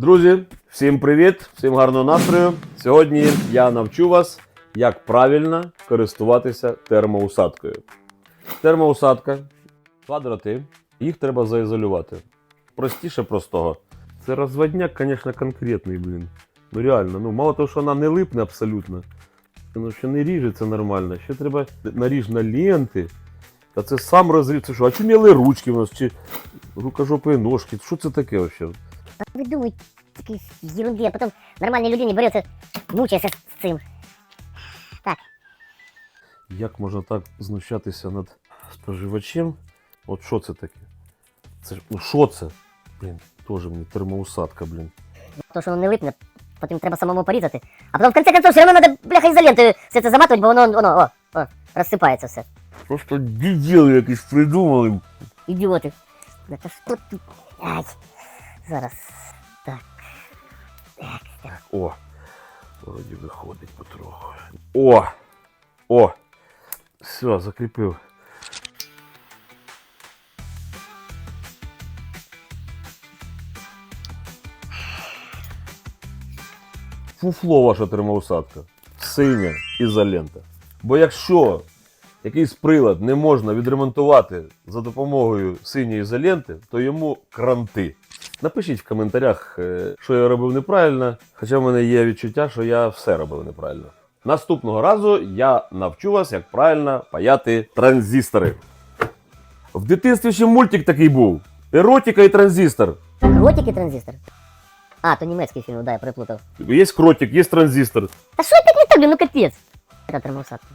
Друзі, всім привіт, всім гарного настрою. Сьогодні я навчу вас, як правильно користуватися термоусадкою. Термоусадка, два їх треба заізолювати. Простіше простого. Це розводняк, звісно, конкретний, блін. Ну реально, ну мало того, що вона не липне абсолютно. Ну, що не ріжеться нормально. Ще треба наріжна ленти. Та це сам розріз. Це що, а чи міли ручки у нас, чи рукожопи ножки? Що це таке взагалі? Придумай такі ерунди, а потім нормальній людині береться, мучається з цим. Як можна так знущатися над споживачем? От що це таке? Це ж, ну що це? Блін, теж мені термоусадка, блін. То, що воно не липне, потім треба самому порізати. А потім в кінці концов все одно треба бляха ізолентою все це заматувати, бо воно, воно о, о, розсипається все. Просто діділи якісь придумали. Ідіоти. Да Та що тут? Ай. Зараз. Так. О, вроді виходить потроху. О! О! Все, закріпив. Фуфло ваша термоусадка. Синя ізолента. Бо якщо якийсь прилад не можна відремонтувати за допомогою синьої ізоленти, то йому кранти. Напишіть в коментарях, е, що я робив неправильно, хоча в мене є відчуття, що я все робив неправильно. Наступного разу я навчу вас, як правильно паяти транзистори. В дитинстві ще мультик такий був: еротика і транзистор. Кротик і транзистор. А, то німецький фільм, да, я переплутав. Є кротик, є транзистор. Та що опять не так, ну капець. Це термоусадка.